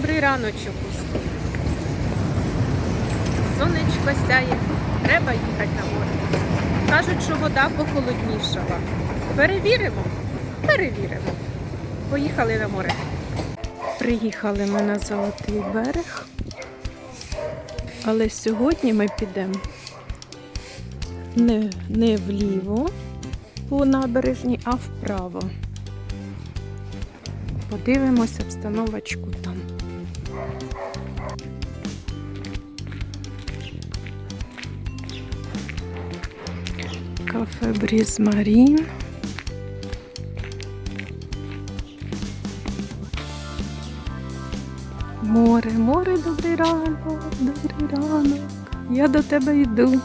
добрий раночок усім. Сонечко сяє, треба їхати на море. Кажуть, що вода похолоднішала. Перевіримо, перевіримо. Поїхали на море. Приїхали ми на Золотий берег. Але сьогодні ми підемо не, не вліво по набережні, а вправо. Подивимося обстановочку там. Кафе Бріз Марін. Море, море, добрий ранок, добрий ранок. Я до тебе йду.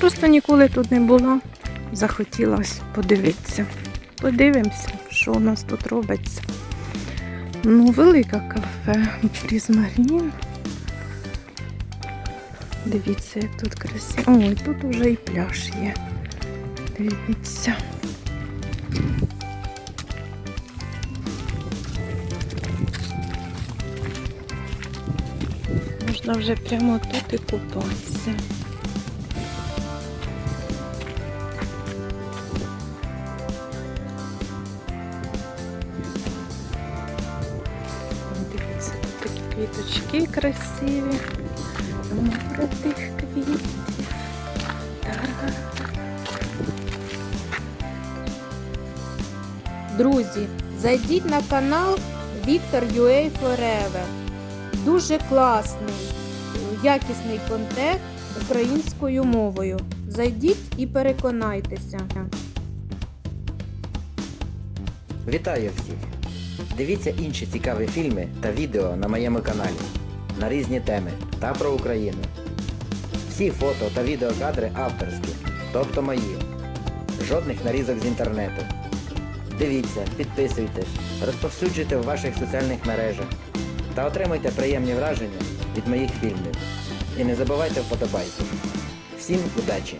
Просто ніколи тут не була. Захотілося подивитися. Подивимося, що у нас тут робиться. Ну, велике кафе Прізмарін. Дивіться, як тут красиво. Ой, тут вже і пляж є. Дивіться. Можна вже прямо тут і купатися. Квіточки красиві. Море тих квітів. Друзі, зайдіть на канал Віктор UA Forever. Дуже класний, якісний контент українською мовою. Зайдіть і переконайтеся. Вітаю всіх! Дивіться інші цікаві фільми та відео на моєму каналі на різні теми та про Україну. Всі фото та відеокадри авторські, тобто мої. Жодних нарізок з інтернету. Дивіться, підписуйтесь, розповсюджуйте в ваших соціальних мережах та отримуйте приємні враження від моїх фільмів. І не забувайте вподобайки. Всім удачі!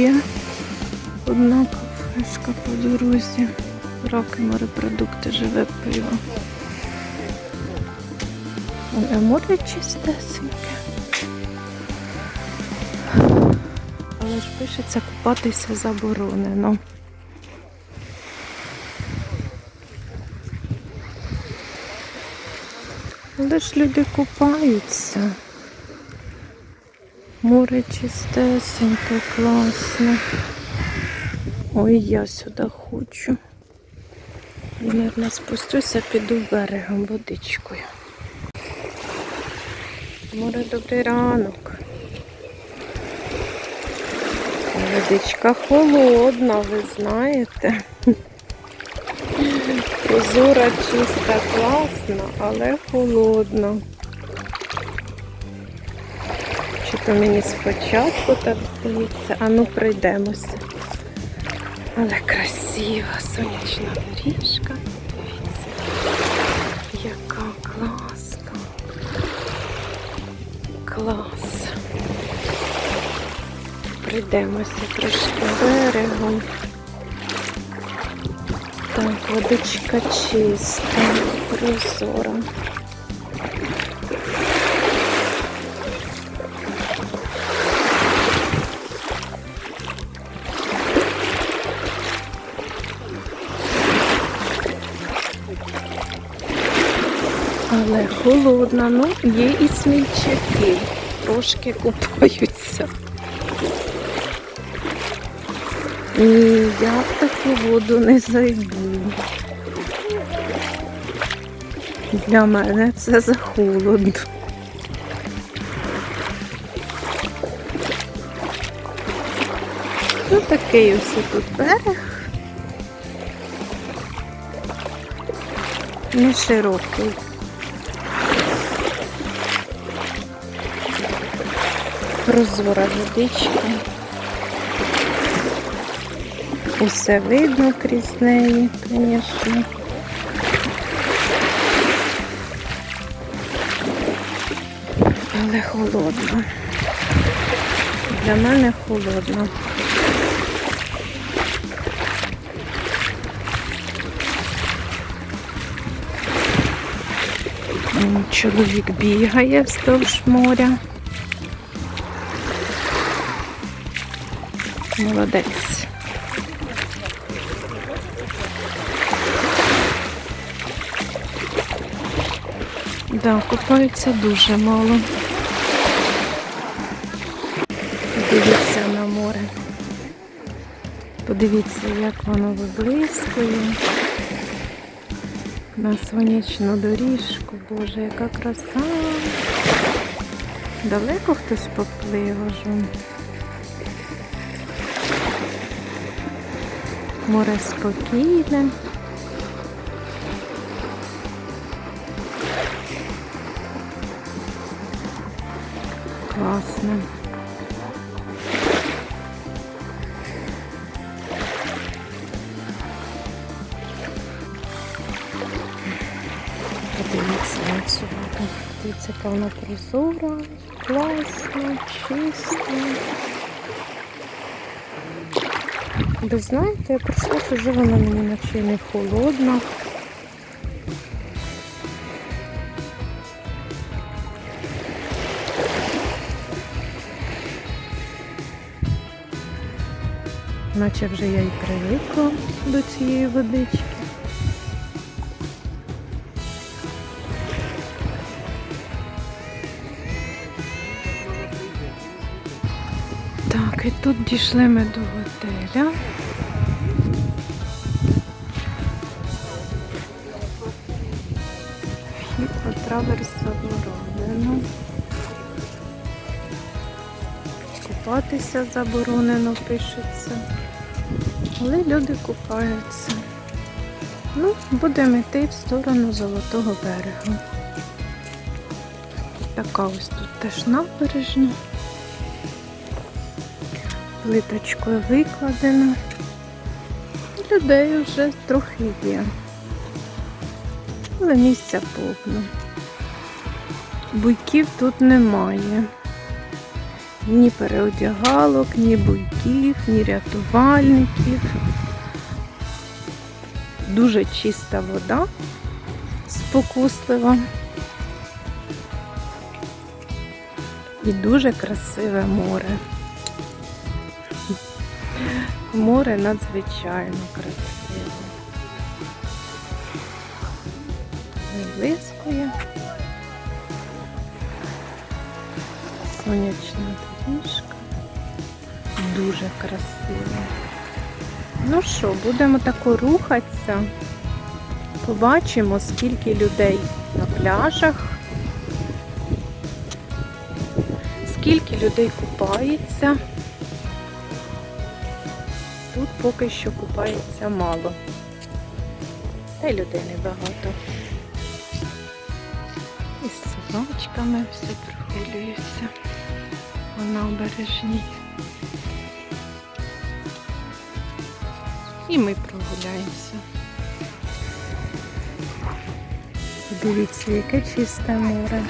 Ще одна кафешка по дорозі. Раки, морепродукти, живе пиво. А море чистесеньке. Але ж пишеться купатися заборонено. Але ж люди купаються. Море чистесеньке, класно. Ой, я сюди хочу. Наверно, спустюся, піду берегом водичкою. Море, добрий ранок. Водичка холодна, ви знаєте. Прозора, чиста, класна, але холодна. То мені спочатку так здається, а ну пройдемося. Але красива сонячна доріжка. Дивіться, яка класна. Клас. Прийдемося трошки берегом. Так, водичка чиста, прозора. Холодна, ну є і смільчаки, трошки купаються. Ні, я в таку воду не зайду. Для мене це за холодно. Ну такий ось тут берег. не широкий. Прозора водичка. Усе видно крізь неї, звісно. Але холодно. Для мене холодно. Чоловік бігає вздовж моря. Молодець. Да, купаються дуже мало. Дивіться на море. Подивіться, як воно виблискує. На сонячну доріжку. Боже, яка краса. Далеко хтось поплив аж. Море спокійне. Класно. Подивіться на. Дивіться, вона прозора, класна, чиста. Ви знаєте, я прийшла, вже вона мені наче не холодна. Наче вже я й привикла до цієї водички. Тут дійшли ми до готеля. Вхід по заборонено. Купатися заборонено пишеться. Але люди купаються. Ну, будемо йти в сторону Золотого берега. Така ось тут теж набережна. Плиточкою викладена. Людей вже трохи є. Але місця повно. Буйків тут немає. Ні переодягалок, ні буйків, ні рятувальників. Дуже чиста вода, спокуслива. І дуже красиве море. Море надзвичайно красиве. Виблискує. Сонячна доріжка. Дуже красиво. Ну що, будемо тако рухатися. Побачимо, скільки людей на пляжах, скільки людей купається. Тут поки що купається мало. Та й людей небагато. І з собачками все прогулюється по набережній. І ми прогуляємося. Дивіться, яке чисте море.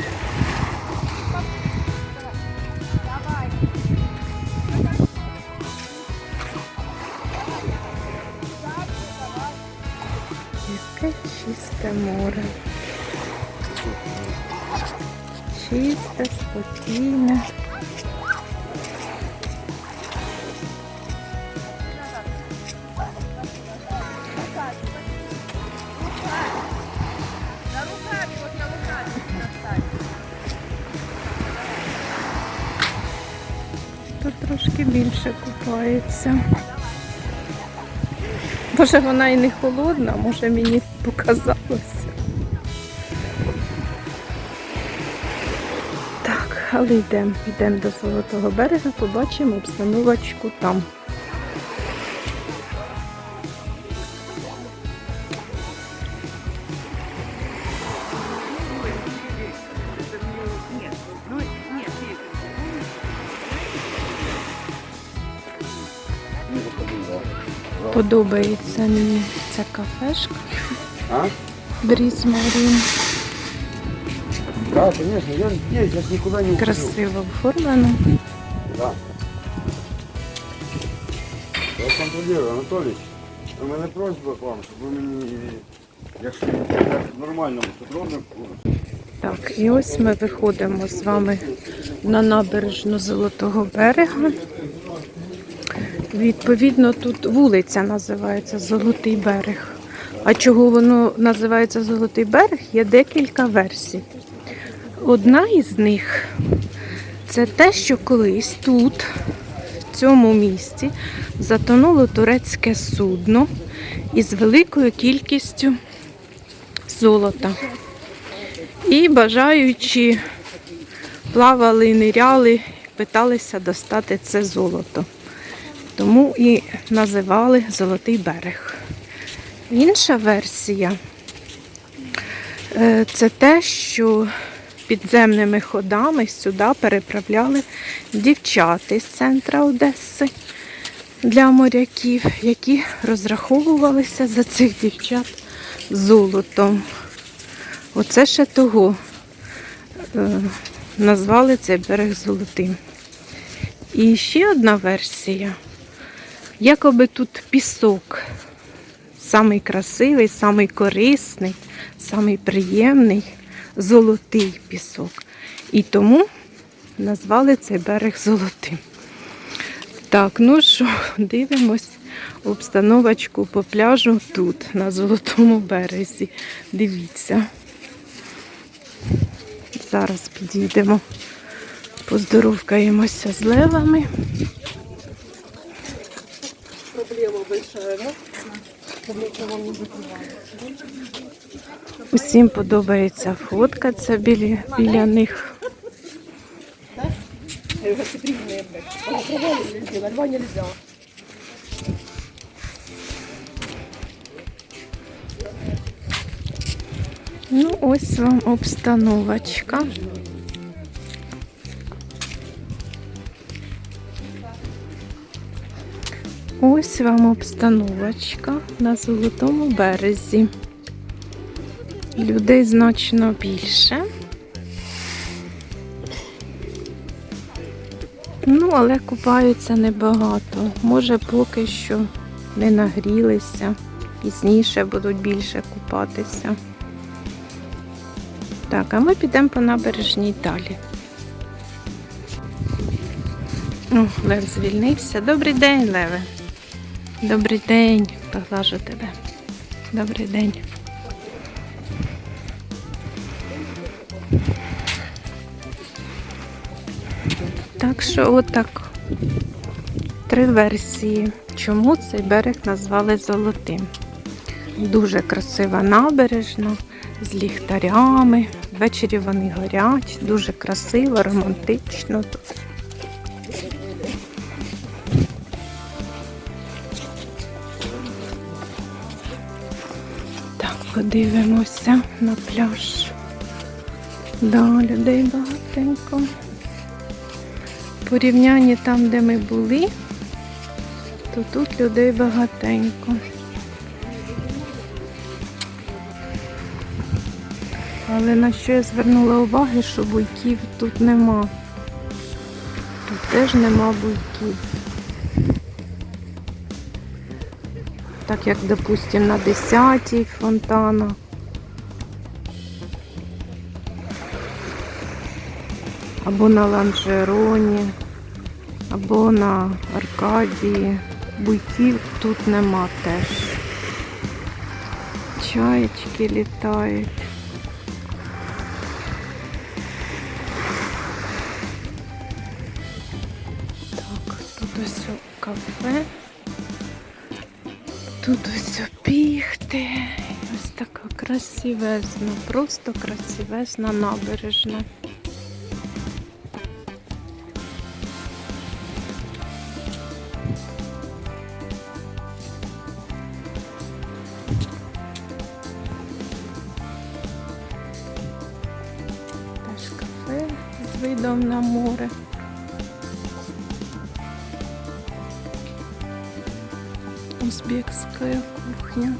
Яке чисте море. Чисте, спокійне. Тут трошки більше купається. Може вона і не холодна, може мені показалося. Так, але йдемо, йдемо до Золотого берега, побачимо обстановочку там. Подобається мені ця кафешка. А? Бріз Марін. Да, конечно, я здесь, я ж никуда не. Красиво оформлено. Да. Я контролюю, Анатолій. У мене просьба к вам, щоб ви мені, якщо як нормальному сотруднику, Так, і ось ми виходимо з вами на набережну Золотого берега. Відповідно, тут вулиця називається Золотий берег. А чого воно називається Золотий берег, є декілька версій. Одна із них це те, що колись тут, в цьому місці, затонуло турецьке судно із великою кількістю золота. І бажаючи плавали, ниряли, питалися достати це золото. Тому і називали Золотий берег. Інша версія е, це те, що підземними ходами сюди переправляли дівчат з центра Одеси для моряків, які розраховувалися за цих дівчат золотом. Оце ще того е, назвали цей берег золотим. І ще одна версія. Якоби тут пісок. Самий красивий, самий корисний, самий приємний, золотий пісок. І тому назвали цей берег золотим. Так, ну що, дивимось обстановочку по пляжу тут, на Золотому березі. Дивіться. Зараз підійдемо, поздоровкаємося з левами. Усім подобається фотка, це біля, біля них. Ну, ось вам обстановочка. Ось вам обстановочка на Золотому березі. Людей значно більше. Ну, але купаються небагато. Може, поки що не нагрілися. Пізніше будуть більше купатися. Так, а ми підемо по набережній далі. О, Лев звільнився. Добрий день, Леве. Добрий день, поглажу тебе. Добрий день. Так що отак. Три версії, чому цей берег назвали золотим. Дуже красива набережна з ліхтарями. Ввечері вони горять. Дуже красиво, романтично тут. Так, подивимося на пляж. Да, людей багатенько. Порівнянні там, де ми були, то тут людей багатенько. Але на що я звернула увагу, що буйків тут нема. Тут теж нема буйків. Так як, допустимо, на 10-й фонтана. Або на ланжероні, або на Аркадії. Буйків тут нема теж. Чаєчки літають. Ось піхти. Ось така красивезна, просто красивезна набережна. Теж кафе з видом на море. Узбекская кухня.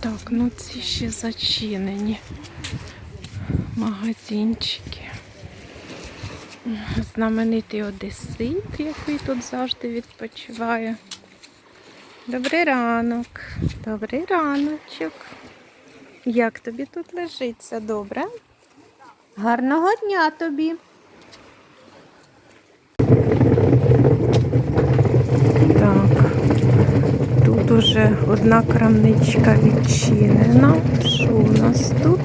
Так, ну ці ще зачинені магазинчики. Знаменитий одесит, який тут завжди відпочиває. Добрий ранок. Добрий раночок. Як тобі тут лежиться? Добре? Гарного дня тобі. Так, тут уже одна крамничка відчинена. Що у нас тут?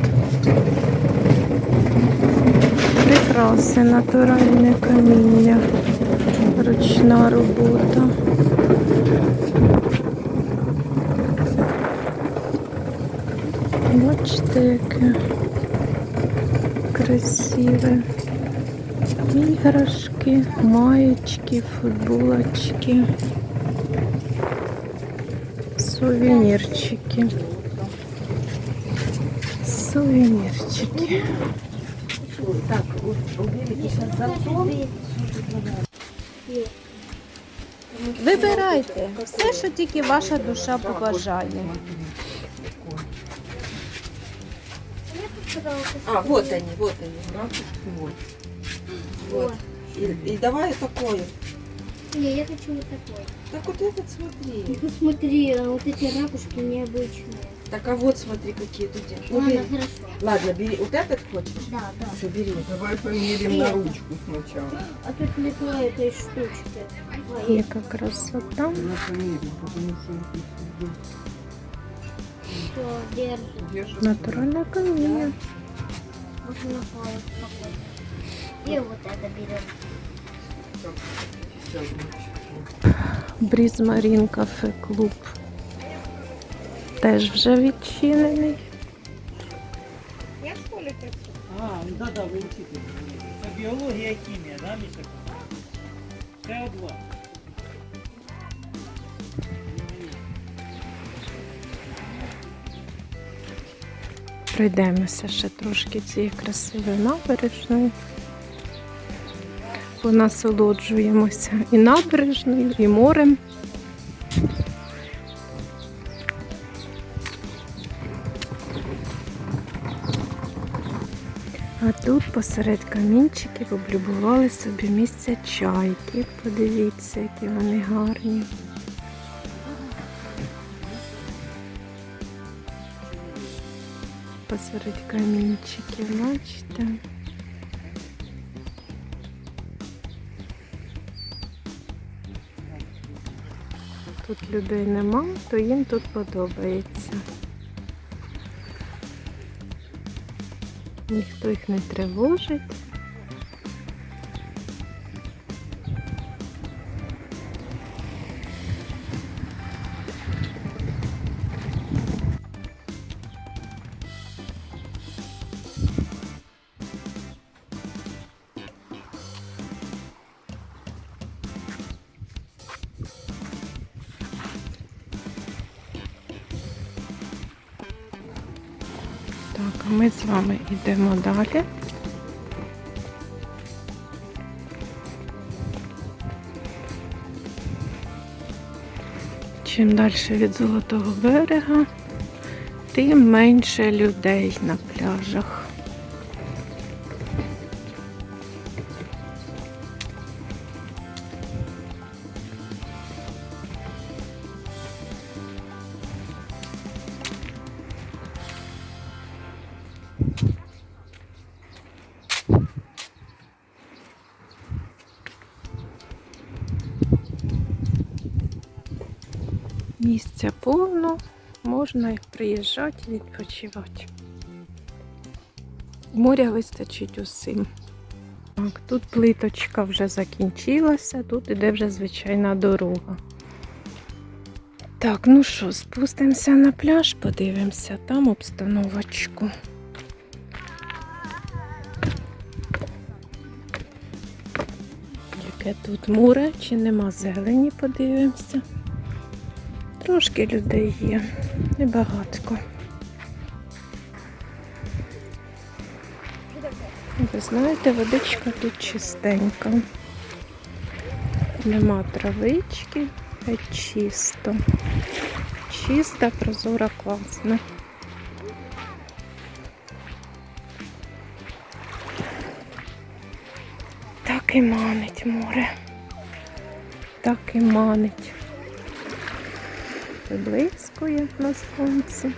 Прикраси, натуральне каміння, ручна робота. Бачите, яке красиве. Іграшки, маєчки, футболочки, сувенірчики. Сувенірчики. Вибирайте все, що тільки ваша душа побажає. А, вот они, вот они, вот. Вот. И, и давай такой. Не, я хочу вот такой. Так вот этот смотри. Ну, посмотри, а вот эти ракушки необычные. Так а вот смотри, какие тут. Ну, Ладно, бери. хорошо. Ладно, бери. Вот этот хочешь? Да, да. Все, бери. Давай померим на ручку сначала. А тут не то этой штучки. Яка красота. На померим, потому что что держит. Натуральне каміння. Можно на палец. И вот это берем. Бріз Марін кафе клуб. Теж вже відчинений. А, ну да, да, ви вчитель. Це біологія і хімія, да, Міша? СО2. Пройдемося ще трошки цієї красивої набережної. Понасолоджуємося і набережною, і морем. А тут посеред камінчиків облюбували собі місце чайки. Подивіться, які вони гарні. Посеред камінчики, бачите? Тут людей нема, то їм тут подобається. Ніхто їх не тривожить. Ми з вами йдемо далі. Чим далі від Золотого берега, тим менше людей на пляжах. Місця повно, можна приїжджати, відпочивати. Моря вистачить усім. Так, тут плиточка вже закінчилася, тут іде вже звичайна дорога. Так, ну що, спустимося на пляж, подивимося там обстановочку. Яке тут море, чи нема зелені, подивимося. Трошки людей є, небагатко. Ви знаєте, водичка тут чистенька. Нема травички, геть чисто. Чиста, прозора, класна. Так і манить море. Так і манить. Виблискує на сонці.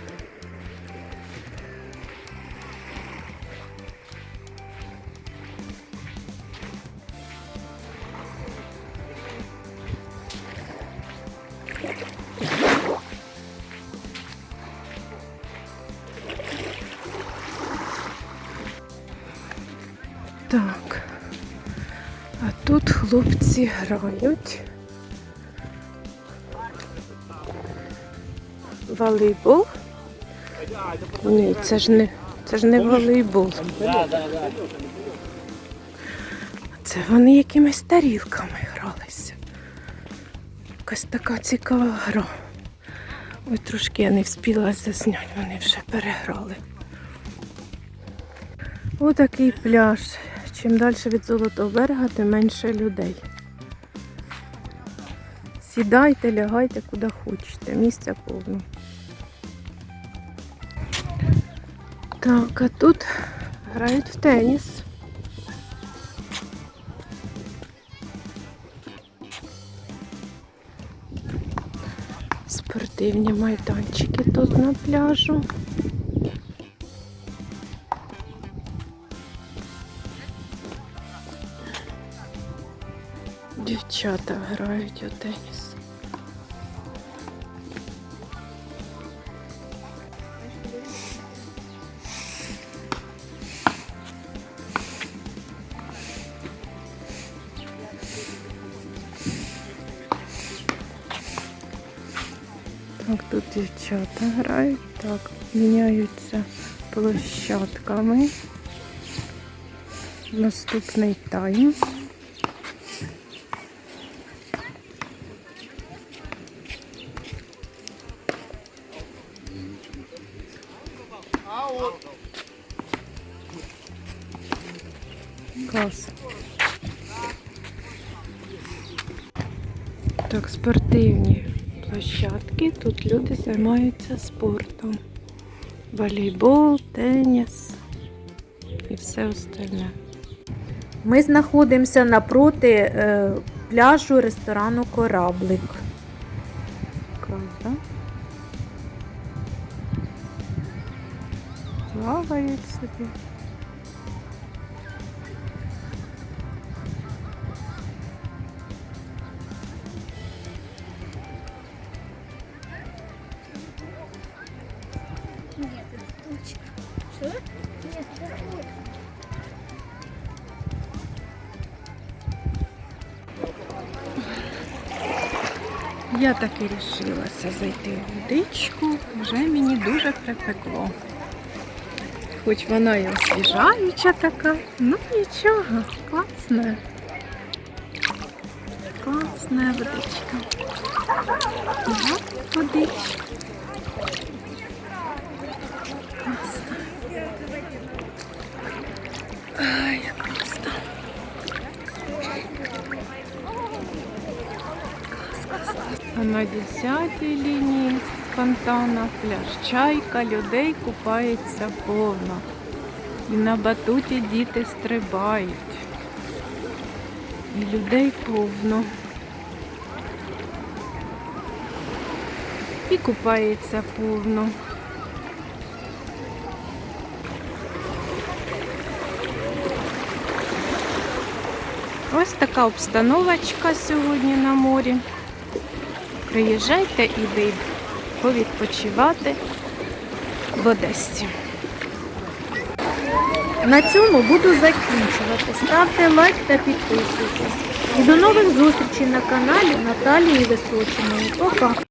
Так. А тут хлопці грають. Волейбол? Ні, це ж не, це ж не волейбол. Це вони якимись тарілками гралися. Якась така цікава гра. Ой, трошки я не встигла засняти, вони вже переграли. Отакий пляж. Чим далі від Золотого берега, тим менше людей. Сідайте, лягайте куди хочете. Місця повно. Так, а тут грають в теніс. Спортивні майданчики тут на пляжу. Дівчата грають у теніс. Дівчата грають, так, міняються площадками. Наступний тайм. Клас. Так, спортивні площадки. Тут люди займаються спортом. Волейбол, теніс і все остальне. Ми знаходимося напроти е, пляжу ресторану Кораблик. Клас. Плавають собі. Я таки рішилася зайти в водичку, вже мені дуже припекло. Хоч вона і освіжаюча така, ну нічого, класна. Класна водичка. Ага, водичка. А на 10 лінії фонтана пляж чайка, людей купається повно. І на батуті діти стрибають. І людей повно. І купається повно. Ось така обстановочка сьогодні на морі. Приїжджайте і повідпочивати в Одесі. На цьому буду закінчувати. Ставте лайк та підписуйтесь. І до нових зустрічей на каналі Наталії Височиної. Пока!